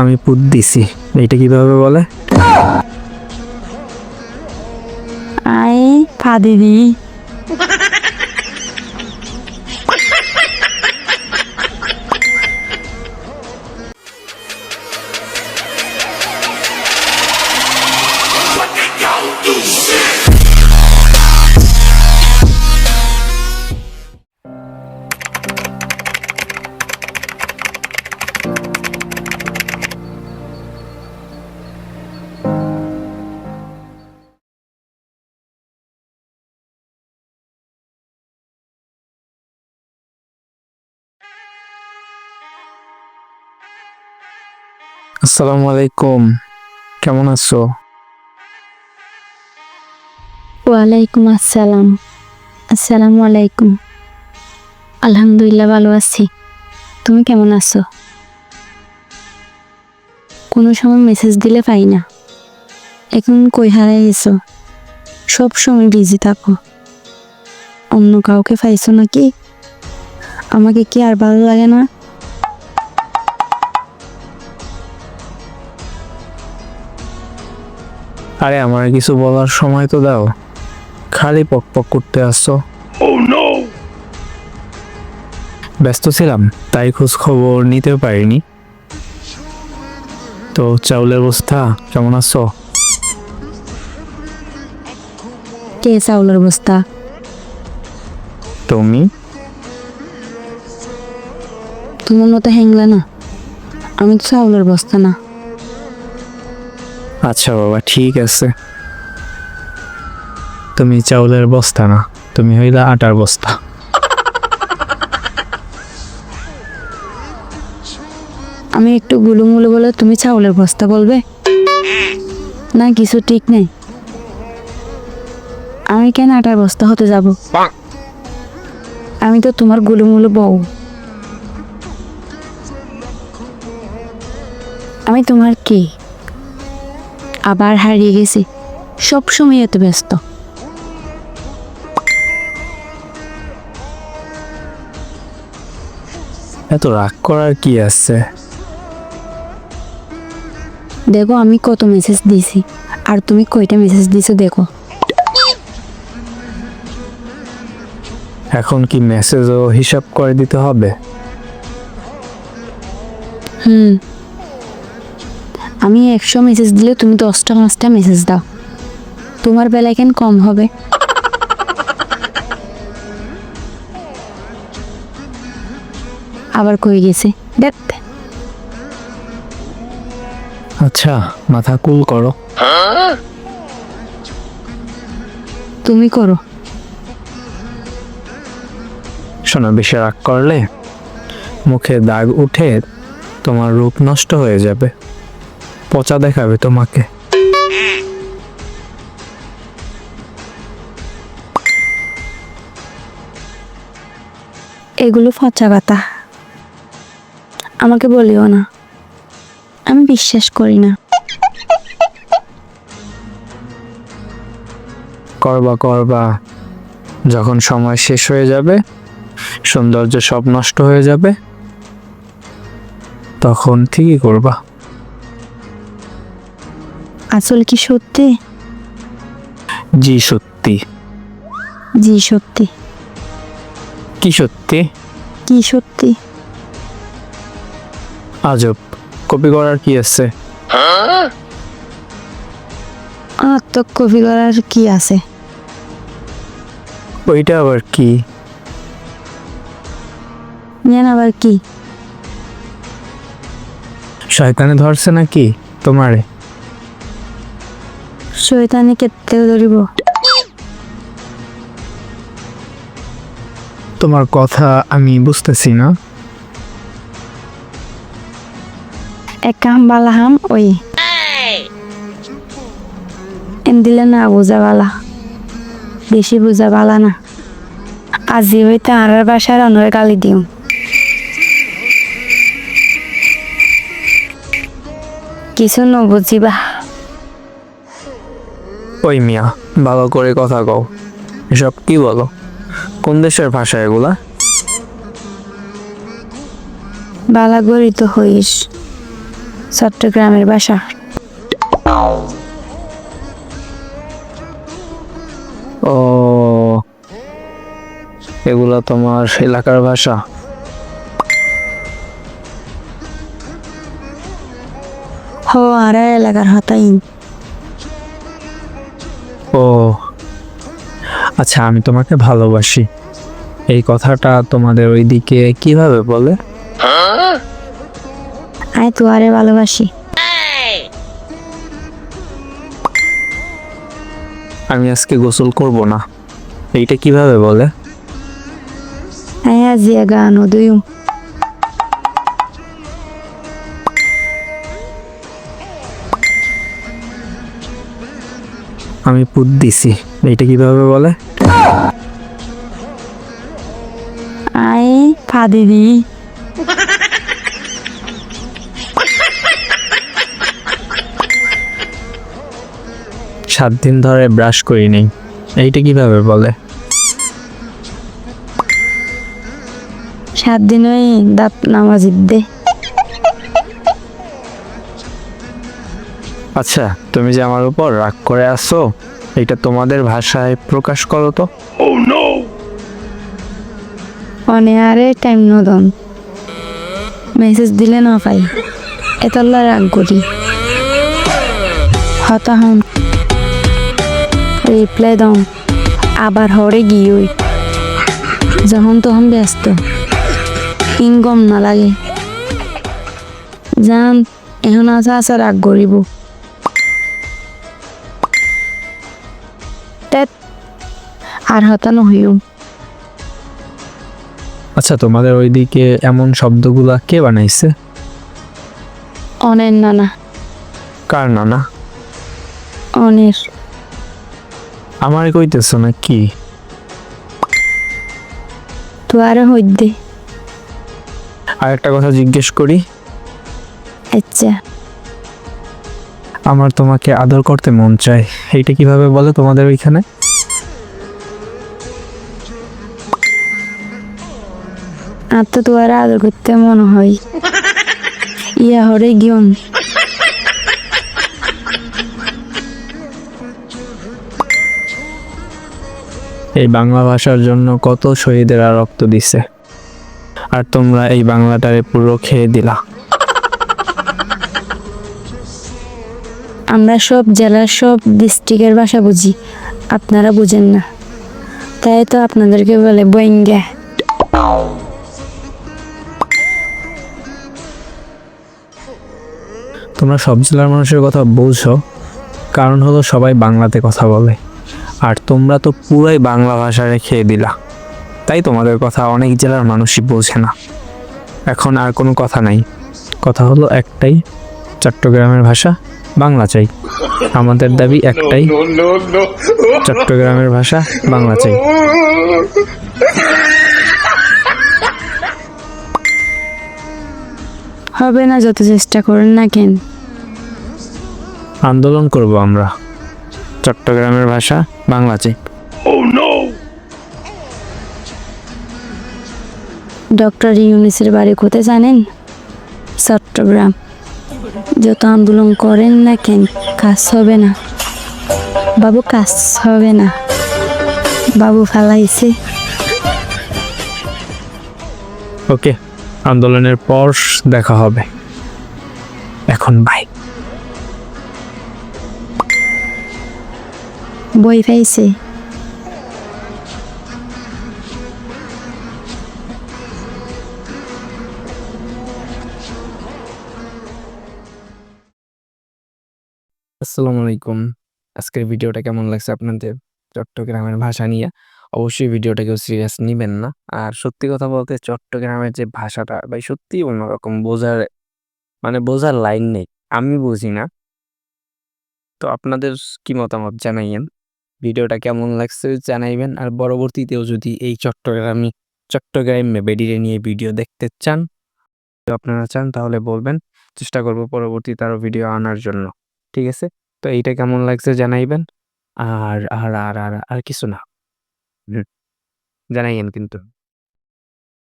আমি পুত দিছি। এইটা কীভাবে বলে? আই পা দিদি আসসালামু আলাইকুম। কেমন আছো? ওয়ালাইকুম আসসালাম। আসসালামু আলাইকুম। আলহামদুলিল্লাহ ভালো আছি। তুমি কেমন আছো? কোনো সময় মেসেজ দিলে পাই না। এখন কই হারাই গেছো সব সময় বিজি থাকো। অন্য কাউকে পাইছো নাকি? আমাকে কি আর ভালো লাগে না? আরে আমার কিছু বলার সময় তো দাও। খালি পক পক করতে আসছো। ব্যস্ত ছিলাম তাই খোঁজ খবর নিতে পারিনি। তো চাউলের অবস্থা কেমন আছো? কে চাউলের বস্তা? তুমি? তোমার মতো হ্যাংলা না। আমি তো চাউলের বস্তা না। আচ্ছা বাবা, ঠিক আছে। তুমি চাউলের বস্তা না, তুমি হইলা আটার বস্তা। আমি একটু গুলুমুলু বলে তুমি চাউলের বস্তা বলবে? না, কিছু ঠিক নেই। আমি কেন আটার বস্তা হতে যাব? আমি তো তোমার গুলুমুলু বউ। আমি তোমার কে? আবার হারিয়ে গেছি। সব সময় এত ব্যস্ত। এত রাগ করার কি আছে? দেখো আমি কত মেসেজ দিয়েছি আর তুমি কয়টা মেসেজ দিছো দেখো। এখন কি মেসেজও হিসাব করে দিতে হবে? হুম। আমি একশো মেসেজ দিলে তুমি দশটা পাঁচটা মেসেজ দাও। তোমার বেলায় কেন কম হবে? আবার কই গেছে? দেখ। আচ্ছা মাথা কুল করো। তুমি করো। শোনো বেশি রাগ করলে মুখে দাগ উঠে তোমার রূপ নষ্ট হয়ে যাবে। পচা দেখাবে তোমাকে। এগুলো ফচা কথা। আমাকে বলিও না। আমি বিশ্বাস করি না। করবা করবা। যখন সময় শেষ হয়ে যাবে সৌন্দর্য সব নষ্ট হয়ে যাবে তখন ঠিকই করবা। আসলে কি সত্যি? জি সত্যি। জি সত্যি। কি সত্যি? কি সত্যি? আজব। কপি করার কি আছে? আত্মক কপি করার কি আছে? ওইটা আবার কি? জান আবার কি? শয়তানে ধরছে নাকি তোমারে? শৈতানি কেতে ধরিব। তোমার কথা আমি বুঝতেছি না। এক কাম বালা হাম ওই। এম দিলে না বোঝা বালা। বেশি বোঝা বালা না। আজি হইতে আর বাসার অনরে গালি দিও। কিছু নবুঝিবা। ওই মিয়া? ভালো করে কথা কও। এসব কি বলো? কোন দেশের ভাষা এগুলা? বালা গরিত হইস চট্টগ্রামের বাসা ও এগুলা তোমার এলাকার ভাষা? হ আর এলাকার হতাইন। ও। আচ্ছা আমি তোমাকে ভালোবাসি। এই কথাটা তোমাদের ওইদিকে কীভাবে বলে? তো আরে ভালোবাসি। আমি আজকে গোসল করব না। এইটা কীভাবে বলে? আয় জিয়া গান দুয়ু আমি পুত দিছি। এইটা কীভাবে বলে? আয় পা দিদি সাত দিন ধরে ব্রাশ করি নেই। এইটা কীভাবে বলে? সাত দিন ওই দাঁত নামাজিদ দে। আচ্ছা তুমি যে আমার উপর রাগ করে আসো এটা তোমাদের ভাষায় প্রকাশ করো তো। অনে আরে টাইম নদন মেসেজ দিলে না পাই। এতল্লা রাগ করি। হতা হন। রিপ্লাই দাও। আবার হরে গিয়ে যখন তখন ব্যস্ত। ইনকম না লাগে। জান এখন আছে আছে রাগ করিব। টেট আর হতানো হইও আচ্ছা তোমাদের ওইদিকে এমন শব্দগুলা কে বানাইছে? অনের নানা। কার নানা? অনের। আমার কইতেছো না কি তো আরও হইদে আর একটা কথা জিজ্ঞেস করি। আচ্ছা। আমার তোমাকে আদর করতে মন চায়। এইটা কীভাবে বলে তোমাদের ওইখানে? আর তো তোমার আদর করতে মনে হয়। ইয়া হরে গিয়ন এই বাংলা ভাষার জন্য কত শহীদেরা রক্ত দিছে। আর তোমরা এই বাংলাটারে পুরো খেয়ে দিলা। আমরা সব জেলার সব ডিস্ট্রিক্টের ভাষা বুঝি। আপনারা বুঝেন না। তাই তো আপনাদেরকে বলে বইঙ্গা। তোমরা সব জেলার মানুষের কথা বলছো কারণ হলো সবাই বাংলাতে কথা বলে। আর তোমরা তো পুরাই বাংলা ভাষা রেখে দিলা। তাই তোমাদের কথা অনেক জেলার মানুষই বোঝে না। এখন আর কোনো কথা নাই। কথা হলো একটাই, চট্টগ্রামের ভাষা। বাংলা চাই। আমাদের দাবি একটাই চট্টগ্রামের ভাষা বাংলা চাই। হবে না যত চেষ্টা করেন না কেন। আন্দোলন করব আমরা। চট্টগ্রামের ভাষা বাংলা চাই। ডক্টর ইউনিসের বাড়ি কোথায় জানেন? চট্টগ্রাম। যত আন্দোলন করেন না কেন কাজ হবে না। বাবু কাজ হবে না। বাবু ফালাইছে। ওকে আন্দোলনের পর দেখা হবে। এখন বাই। বই পাইছে। আসসালামু আলাইকুম। আজকের ভিডিওটা কেমন লাগছে আপনাদের? চট্টগ্রামের ভাষা নিয়ে। অবশ্যই ভিডিওটা কেউ সিরিয়াস নেবেন না। আর সত্যি কথা বলতে চট্টগ্রামের যে ভাষাটা, ভাই সত্যি অন্যরকম। বোঝার মানে বোঝার লাইন নেই। আমি বুঝি না। তো আপনাদের কি মতামত জানাইয়েন? ভিডিওটা কেমন লাগছে জানাইবেন। আর পরবর্তীতেও যদি এই চট্টগ্রামী, চট্টগ্রামে বেডিরে নিয়ে ভিডিও দেখতে চান আপনারা চান, তাহলে বলবেন। চেষ্টা করব পরবর্তীতে আরও ভিডিও আনার জন্য। ঠিক আছে? তো এইটা কেমন লাগছে জানাইবেন। আর আর আর আর আর কিছু না। জানাইয়েন কিন্তু।